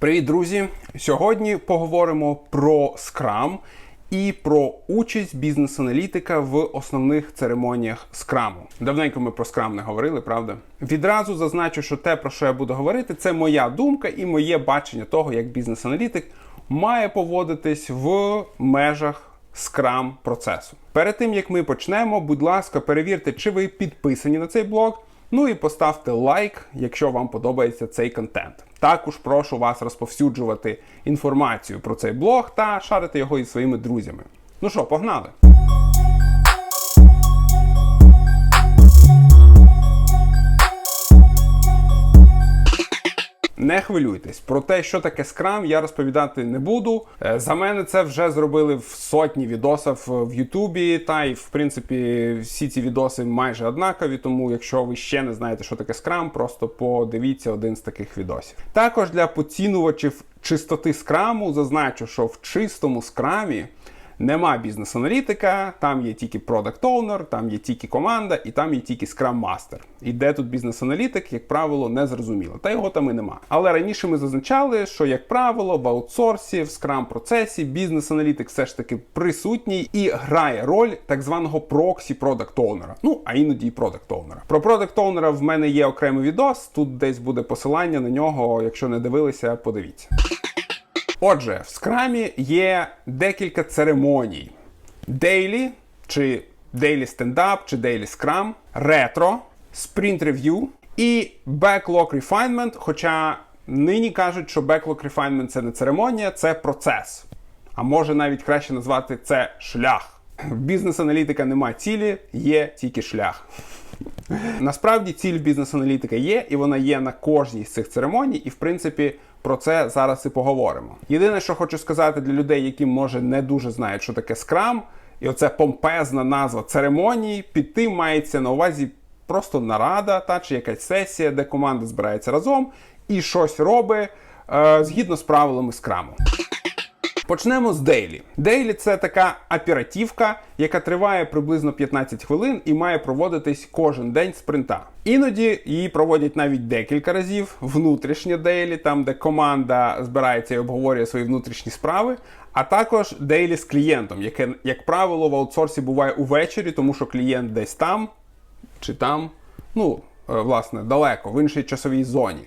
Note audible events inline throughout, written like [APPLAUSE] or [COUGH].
Привіт, друзі! Сьогодні поговоримо про Scrum і про участь бізнес-аналітика в основних церемоніях скраму. Давненько ми про Scrum не говорили, правда? Відразу зазначу, що те, про що я буду говорити, це моя думка і моє бачення того, як бізнес-аналітик має поводитись в межах Scrum процесу. Перед тим як ми почнемо, будь ласка, перевірте, чи ви підписані на цей блог. Ну і поставте лайк, якщо вам подобається цей контент. Також прошу вас розповсюджувати інформацію про цей блог та шарити його із своїми друзями. Ну що, погнали! Не хвилюйтесь про те, що таке скрам, я розповідати не буду. Е, За мене це вже зробили в сотні відосів в Ютубі. Та й в принципі всі ці відоси майже однакові. Тому, якщо ви ще не знаєте, що таке скрам, просто подивіться один з таких відосів. Також для поцінувачів чистоти скраму зазначу, що в чистому скрамі. Нема бізнес-аналітика, там є тільки продакт оунер там є тільки команда, і там є тільки Scrum Master. І де тут бізнес-аналітик, як правило, не зрозуміло. Та його там і нема. Але раніше ми зазначали, що, як правило, в аутсорсі, в Scrum процесі бізнес-аналітик все ж таки присутній і грає роль так званого проксі продакт оунера Ну, а іноді і продакт оунера Про продакт оунера в мене є окремий відос. Тут десь буде посилання на нього. Якщо не дивилися, подивіться. Отже, в скрамі є декілька церемоній: Daily, чи Daily Stand-Up, чи Daily Scrum, Retro, Sprint Review і Backlog Refinement. Хоча нині кажуть, що Backlog Refinement це не церемонія, це процес. А може навіть краще назвати це шлях. В [CLEARS THROAT] бізнес-аналітика немає цілі, є тільки шлях. Насправді ціль бізнес-аналітика є, і вона є на кожній з цих церемоній, і в принципі про це зараз і поговоримо. Єдине, що хочу сказати для людей, які може не дуже знають, що таке скрам, і оце помпезна назва церемонії, під тим мається на увазі просто нарада, та чи якась сесія, де команда збирається разом і щось робить е, згідно з правилами скраму. Почнемо з Дейлі. Дейлі це така оперативка, яка триває приблизно 15 хвилин і має проводитись кожен день спринта. Іноді її проводять навіть декілька разів. Внутрішнє дейлі, там де команда збирається і обговорює свої внутрішні справи. А також дейлі з клієнтом, яке, як правило, в аутсорсі буває увечері, тому що клієнт десь там чи там, ну, е, власне, далеко, в іншій часовій зоні.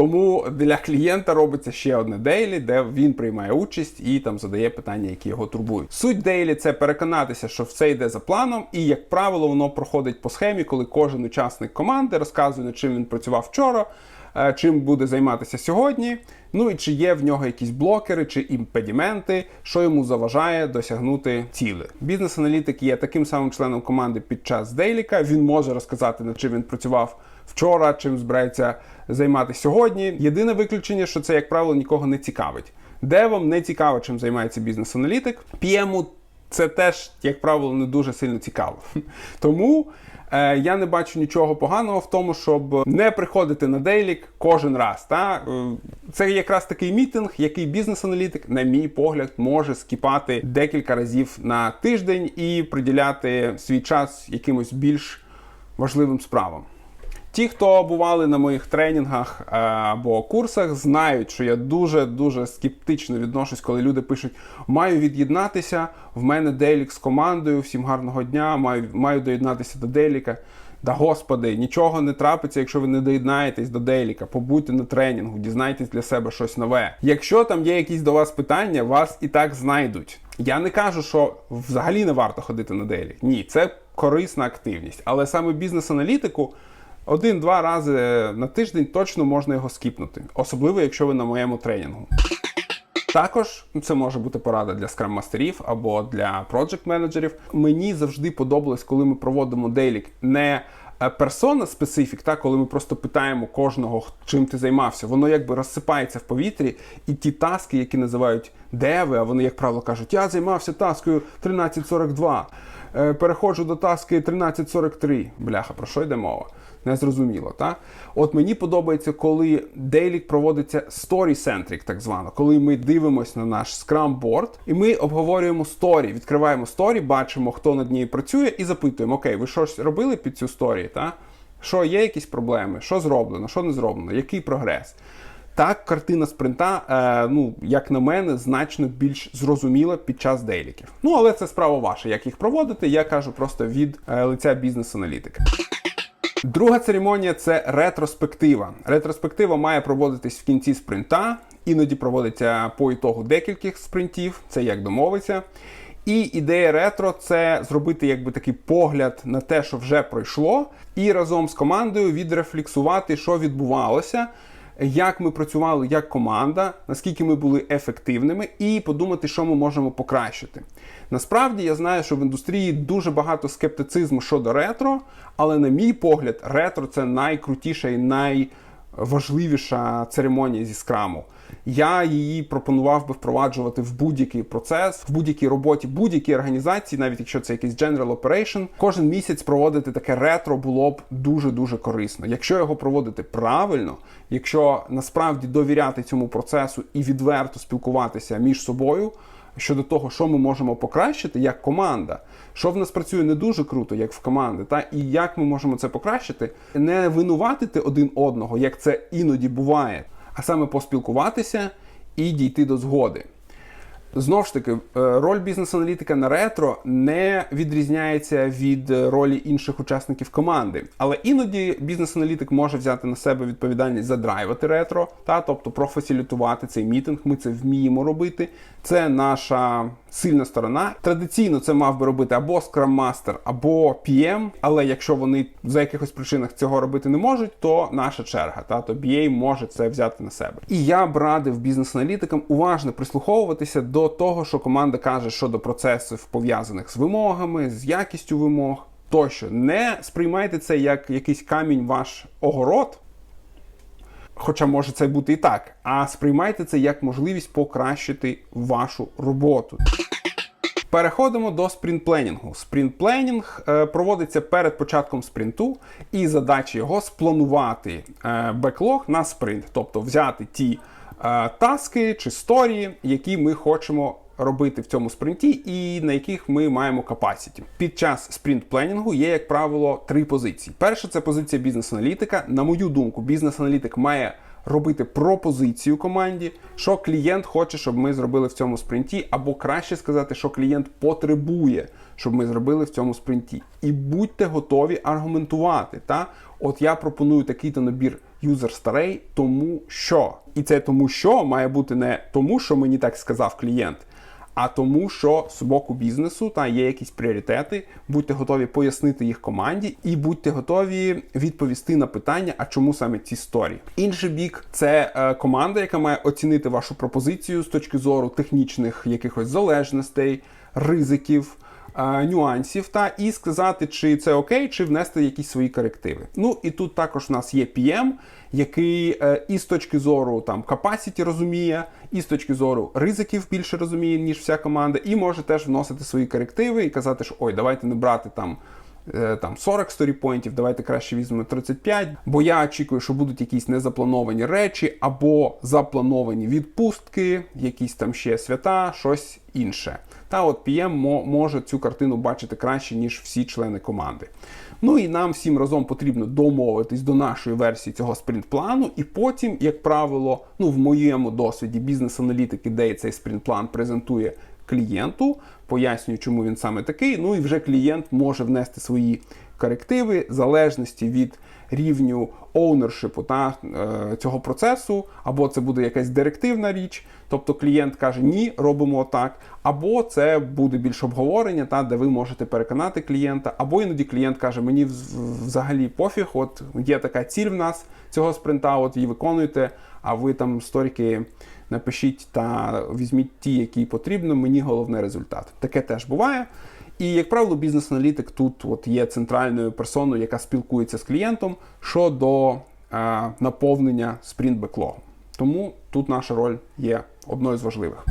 Тому для клієнта робиться ще одне дейлі, де він приймає участь і там задає питання, які його турбують. Суть дейлі це переконатися, що все йде за планом, і, як правило, воно проходить по схемі, коли кожен учасник команди розказує, над чим він працював вчора, е, чим буде займатися сьогодні. Ну і чи є в нього якісь блокери чи імпедіменти, що йому заважає досягнути цілі. Бізнес-аналітик є таким самим членом команди під час дейліка. Він може розказати, над чим він працював вчора, чим збирається займатися сьогодні. Єдине виключення, що це, як правило, нікого не цікавить. Де вам не цікаво, чим займається бізнес-аналітик, п'ємо це теж, як правило, не дуже сильно цікаво. [LAUGHS] Тому е, я не бачу нічого поганого в тому, щоб не приходити на дейлік кожен раз. Та? Е, це якраз такий мітинг, який бізнес-аналітик, на мій погляд, може скіпати декілька разів на тиждень і приділяти свій час якимось більш важливим справам. Ті, хто бували на моїх тренінгах е, або курсах, знають, що я дуже-дуже скептично відношусь, коли люди пишуть: маю від'єднатися, в мене делік з командою, всім гарного дня, маю маю доєднатися до деліка. Да господи, нічого не трапиться, якщо ви не доєднаєтесь до деліка, побудьте на тренінгу, дізнайтесь для себе щось нове. Якщо там є якісь до вас питання, вас і так знайдуть. Я не кажу, що взагалі не варто ходити на делік. Ні, це корисна активність. Але саме бізнес-аналітику. Один-два рази на тиждень точно можна його скіпнути, особливо якщо ви на моєму тренінгу. Також це може бути порада для скрам-мастерів або для проджект-менеджерів. Мені завжди подобалось, коли ми проводимо дейлік не персона специфік, та коли ми просто питаємо кожного, чим ти займався, воно якби розсипається в повітрі, і ті таски, які називають деви, а вони, як правило, кажуть, я займався таскою 1342. Е, переходжу до таски 1343. Бляха, про що йде мова? Незрозуміло, так? От мені подобається, коли дейлік проводиться story-centric, так звано, коли ми дивимося на наш Scrum-board і ми обговорюємо сторі, відкриваємо сторі, бачимо, хто над нею працює, і запитуємо, окей, ви щось робили під цю сторі? Що є якісь проблеми, що зроблено, що не зроблено, який прогрес. Так, картина спринта, е, ну як на мене, значно більш зрозуміла під час дейліків. Ну але це справа ваша, як їх проводити. Я кажу просто від е, лиця бізнес-аналітика. Друга церемонія це ретроспектива. Ретроспектива має проводитись в кінці спринта, іноді проводиться по ітогу декількох спринтів, це як домовиться. І ідея ретро це зробити якби такий погляд на те, що вже пройшло, і разом з командою відрефлексувати, що відбувалося, як ми працювали як команда, наскільки ми були ефективними, і подумати, що ми можемо покращити. Насправді я знаю, що в індустрії дуже багато скептицизму щодо ретро, але на мій погляд, ретро це найкрутіша і найважливіша церемонія зі скраму. Я її пропонував би впроваджувати в будь-який процес, в будь-якій роботі, будь-якій організації, навіть якщо це якийсь general operation, кожен місяць проводити таке ретро було б дуже дуже корисно. Якщо його проводити правильно, якщо насправді довіряти цьому процесу і відверто спілкуватися між собою. Щодо того, що ми можемо покращити як команда, що в нас працює не дуже круто, як в команди, та і як ми можемо це покращити, не винуватити один одного, як це іноді буває, а саме поспілкуватися і дійти до згоди. Знову ж таки, е, роль бізнес-аналітика на ретро не відрізняється від е, ролі інших учасників команди. Але іноді бізнес-аналітик може взяти на себе відповідальність задрайвати ретро, та тобто профасилітувати цей мітинг. Ми це вміємо робити. Це наша сильна сторона. Традиційно це мав би робити або Scrum Master, або PM, але якщо вони за якихось причинах цього робити не можуть, то наша черга. Та то BA може це взяти на себе. І я б радив бізнес-аналітикам уважно прислуховуватися до того, що команда каже щодо процесів пов'язаних з вимогами, з якістю вимог. Тощо не сприймайте це як якийсь камінь ваш огород. Хоча може це бути і так, а сприймайте це як можливість покращити вашу роботу. Переходимо до спринт-пленінгу. Спринт-пленінг е, проводиться перед початком спринту, і задача його спланувати е, беклог на спринт, тобто взяти ті таски чи сторії, які ми хочемо робити в цьому спринті, і на яких ми маємо capacity. Під час спринт-пленінгу є, як правило, три позиції. Перша це позиція бізнес-аналітика. На мою думку, бізнес-аналітик має робити пропозицію команді, що клієнт хоче, щоб ми зробили в цьому спринті, або краще сказати, що клієнт потребує, щоб ми зробили в цьому спринті. І будьте готові аргументувати. Та? От я пропоную такий-то набір юзер старей, тому що. І це тому, що має бути не тому, що мені так сказав клієнт. А тому, що з боку бізнесу та є якісь пріоритети, будьте готові пояснити їх команді, і будьте готові відповісти на питання, а чому саме ці сторі. Інший бік це е, команда, яка має оцінити вашу пропозицію з точки зору технічних якихось залежностей, ризиків. Е, Нюансів та і сказати, чи це окей, чи внести якісь свої корективи. Ну і тут також у нас є PM, який е, і з точки зору там capacity розуміє, і з точки зору ризиків більше розуміє, ніж вся команда, і може теж вносити свої корективи і казати, що ой, давайте не брати там. е, Там 40 сторіпоінтів, давайте краще візьмемо 35, бо я очікую, що будуть якісь незаплановані речі, або заплановані відпустки, якісь там ще свята, щось інше. Та от PM може цю картину бачити краще, ніж всі члени команди. Ну і нам всім разом потрібно домовитись до нашої версії цього спринт-плану, і потім, як правило, ну в моєму досвіді бізнес-аналітик ідеї цей спринт-план презентує клієнту, пояснює, чому він саме такий. Ну і вже клієнт може внести свої корективи залежності від рівню оунершипу та е, цього процесу, або це буде якась директивна річ, тобто клієнт каже ні, робимо так, або це буде більш обговорення, та де ви можете переконати клієнта, або іноді клієнт каже, мені взагалі пофіг, от є така ціль в нас цього спринта, от її виконуєте, а ви там сторіки напишіть та візьміть ті, які потрібно. Мені головне результат. Таке теж буває. І, як правило, бізнес-аналітик тут от є центральною персоною, яка спілкується з клієнтом щодо е, наповнення спринт-беклогу. Тому тут наша роль є одною з важливих.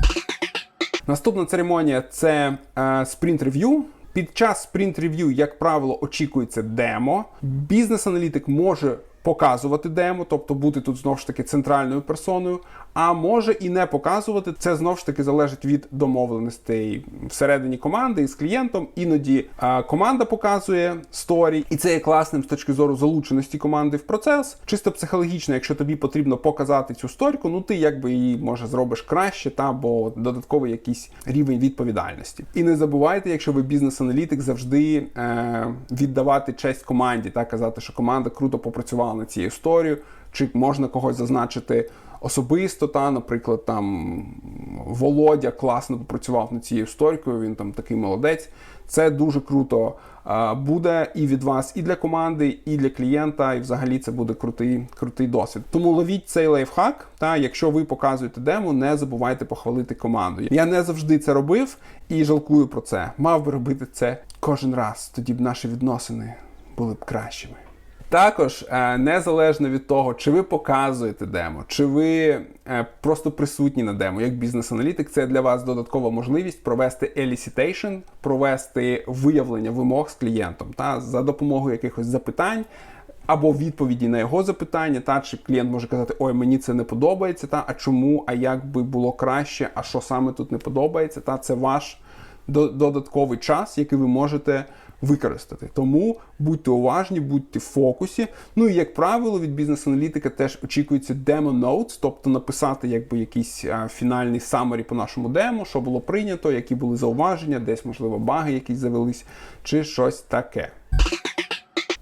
Наступна церемонія це е, спринт-рев'ю. Під час спринт-рев'ю, як правило, очікується демо. Бізнес-аналітик може показувати демо, тобто бути тут знову ж таки центральною персоною. А може і не показувати. Це знов ж таки залежить від домовленостей всередині команди і з клієнтом. Іноді команда показує сторі, і це є класним з точки зору залученості команди в процес. Чисто психологічно, якщо тобі потрібно показати цю сторіку, ну ти якби її може зробиш краще, та бо додатковий якийсь рівень відповідальності. І не забувайте, якщо ви бізнес-аналітик, завжди е, віддавати честь команді та казати, що команда круто попрацювала над цією історією, чи можна когось зазначити особисто, та, наприклад, там Володя класно попрацював над цією історикою, він там такий молодець. Це дуже круто буде і від вас, і для команди, і для клієнта, і взагалі це буде крутий, крутий досвід. Тому ловіть цей лайфхак. Та якщо ви показуєте демо, не забувайте похвалити команду. Я не завжди це робив і жалкую про це. Мав би робити це кожен раз. Тоді б наші відносини були б кращими. Також е, незалежно від того, чи ви показуєте демо, чи ви е, просто присутні на демо, як бізнес-аналітик, це для вас додаткова можливість провести elicitation, провести виявлення вимог з клієнтом та за допомогою якихось запитань. Або відповіді на його запитання, та чи клієнт може казати, ой, мені це не подобається, та а чому, а як би було краще, а що саме тут не подобається, та це ваш додатковий час, який ви можете використати. Тому будьте уважні, будьте в фокусі. Ну і як правило, від бізнес-аналітика теж очікується demo notes, тобто написати якби якийсь а, фінальний самері по нашому демо, що було прийнято, які були зауваження, десь, можливо, баги якісь завелись, чи щось таке.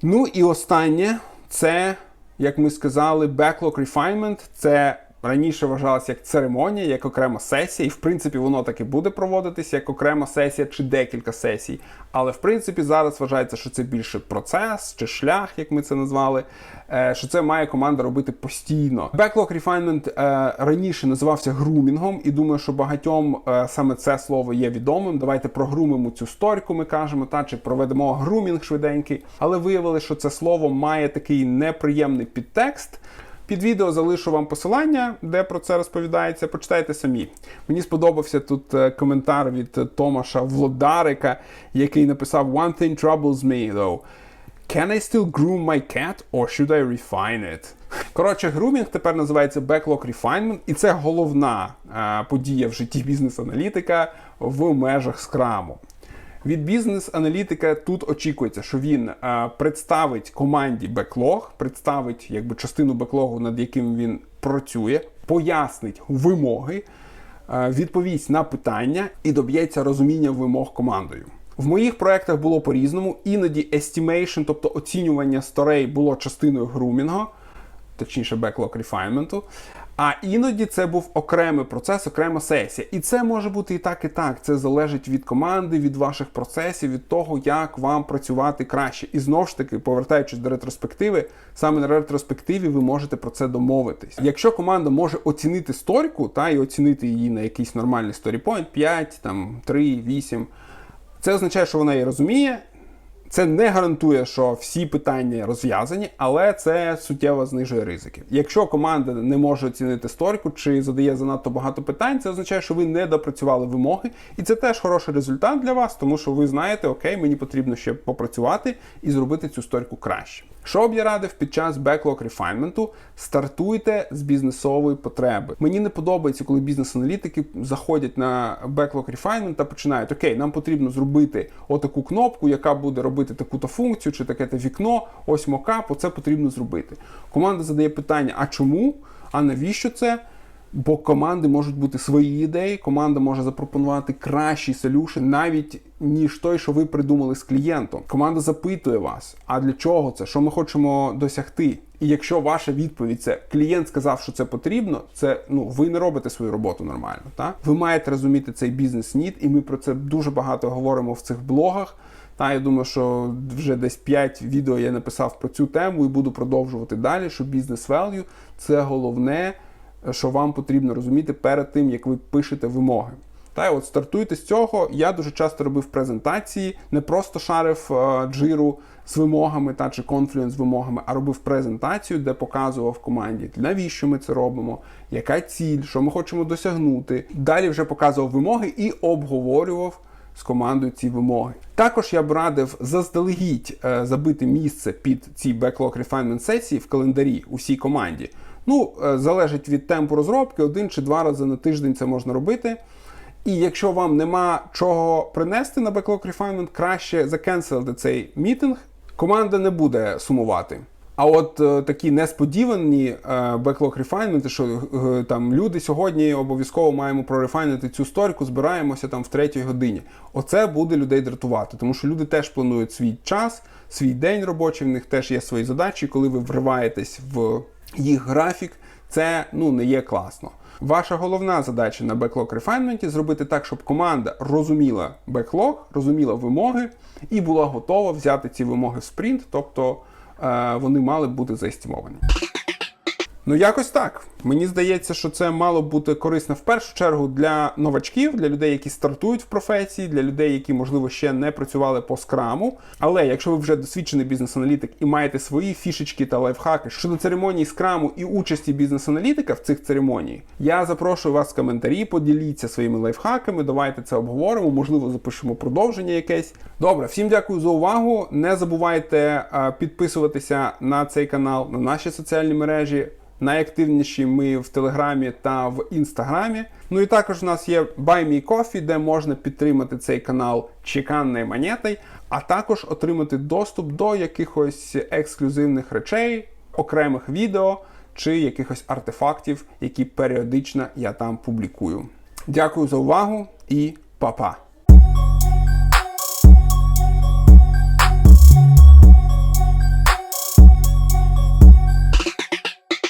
Ну і останнє це, як ми сказали, backlog refinement. Це раніше вважалася як церемонія, як окрема сесія, і в принципі воно так і буде проводитися як окрема сесія чи декілька сесій. Але в принципі зараз вважається, що це більше процес чи шлях, як ми це назвали, е, що це має команда робити постійно. Backlog refinement е, раніше називався грумінгом, і думаю, що багатьом е, саме це слово є відомим. Давайте прогрумимо цю сторіку, ми кажемо, та чи проведемо грумінг швиденький, але виявили, що це слово має такий неприємний підтекст. Під відео залишу вам посилання, де про це розповідається. Почитайте самі. Мені сподобався тут е, коментар від Томаша Влодарика, який написав One thing troubles me, though. Can I still groom my cat or should I refine it? Коротше, грумінг тепер називається Backlog Refinement, і це головна е, подія в житті бізнес-аналітика в межах скраму. Від бізнес-аналітика тут очікується, що він е, представить команді беклог, представить якби частину беклогу, над яким він працює, пояснить вимоги, е, відповість на питання і доб'ється розуміння вимог командою. В моїх проектах було по-різному. Іноді estimation, тобто оцінювання сторей, було частиною грумінгу, точніше, backlog refinement. А іноді це був окремий процес, окрема сесія. І це може бути і так, і так. Це залежить від команди, від ваших процесів, від того, як вам працювати краще. І знову ж таки, повертаючись до ретроспективи, саме на ретроспективі ви можете про це домовитись. Якщо команда може оцінити сторіку, та і оцінити її на якийсь нормальний сторіпойнт, 5, там 3, 8, це означає, що вона її розуміє. Це не гарантує, що всі питання розв'язані, але це суттєво знижує ризики. Якщо команда не може оцінити сторіку чи задає занадто багато питань, це означає, що ви не допрацювали вимоги, і це теж хороший результат для вас, тому що ви знаєте, окей, мені потрібно ще попрацювати і зробити цю сторіку краще. Що б я радив під час беклог рефайнменту? Стартуйте з бізнесової потреби. Мені не подобається, коли бізнес-аналітики заходять на беклог рефайнмент та починають: Окей, нам потрібно зробити отаку кнопку, яка буде робити таку-то функцію чи таке-то вікно. Ось мокап, оце потрібно зробити. Команда задає питання: а чому? А навіщо це? Бо команди можуть бути свої ідеї, команда може запропонувати кращий солюшн, навіть ніж той, що ви придумали з клієнтом. Команда запитує вас, а для чого це? Що ми хочемо досягти? І якщо ваша відповідь це клієнт сказав, що це потрібно, це ну ви не робите свою роботу нормально. Так? Ви маєте розуміти цей бізнес-нід, і ми про це дуже багато говоримо в цих блогах. Та я думаю, що вже десь 5 відео я написав про цю тему і буду продовжувати далі. Що бізнес value – це головне що вам потрібно розуміти перед тим, як ви пишете вимоги. Та от стартуйте з цього. Я дуже часто робив презентації, не просто шарив е, джиру з вимогами та чи конфлюенс з вимогами, а робив презентацію, де показував команді, навіщо ми це робимо, яка ціль, що ми хочемо досягнути. Далі вже показував вимоги і обговорював з командою ці вимоги. Також я б радив заздалегідь е, забити місце під ці backlog refinement сесії в календарі усій команді. Ну, е, залежить від темпу розробки, один чи два рази на тиждень це можна робити. І якщо вам нема чого принести на Backlog Refinement, краще закенселити цей мітинг. Команда не буде сумувати. А от е, такі несподівані е, Backlog Refinement, що е, там люди сьогодні обов'язково маємо прорефайнити цю сторіку, збираємося там в третій годині. Оце буде людей дратувати, тому що люди теж планують свій час, свій день робочий, в них теж є свої задачі. Коли ви вриваєтесь в їх графік, це ну не є класно. Ваша головна задача на Backlog Refinement зробити так, щоб команда розуміла Backlog, розуміла вимоги і була готова взяти ці вимоги в спринт, тобто вони мали бути заестімовані. Ну, якось так. Мені здається, що це мало бути корисно в першу чергу для новачків, для людей, які стартують в професії, для людей, які, можливо, ще не працювали по скраму. Але якщо ви вже досвідчений бізнес-аналітик і маєте свої фішечки та лайфхаки щодо церемонії скраму і участі бізнес-аналітика в цих церемоніях, я запрошую вас в коментарі, поділіться своїми лайфхаками, давайте це обговоримо, можливо, запишемо продовження якесь. Добре, всім дякую за увагу. Не забувайте е, підписуватися на цей канал, на наші соціальні мережі. Найактивніші ми в Телеграмі та в Інстаграмі. Ну і також в нас є Buy Me Coffee, де можна підтримати цей канал чеканною монетою, а також отримати доступ до якихось ексклюзивних речей, окремих відео чи якихось артефактів, які періодично я там публікую. Дякую за увагу і па-па!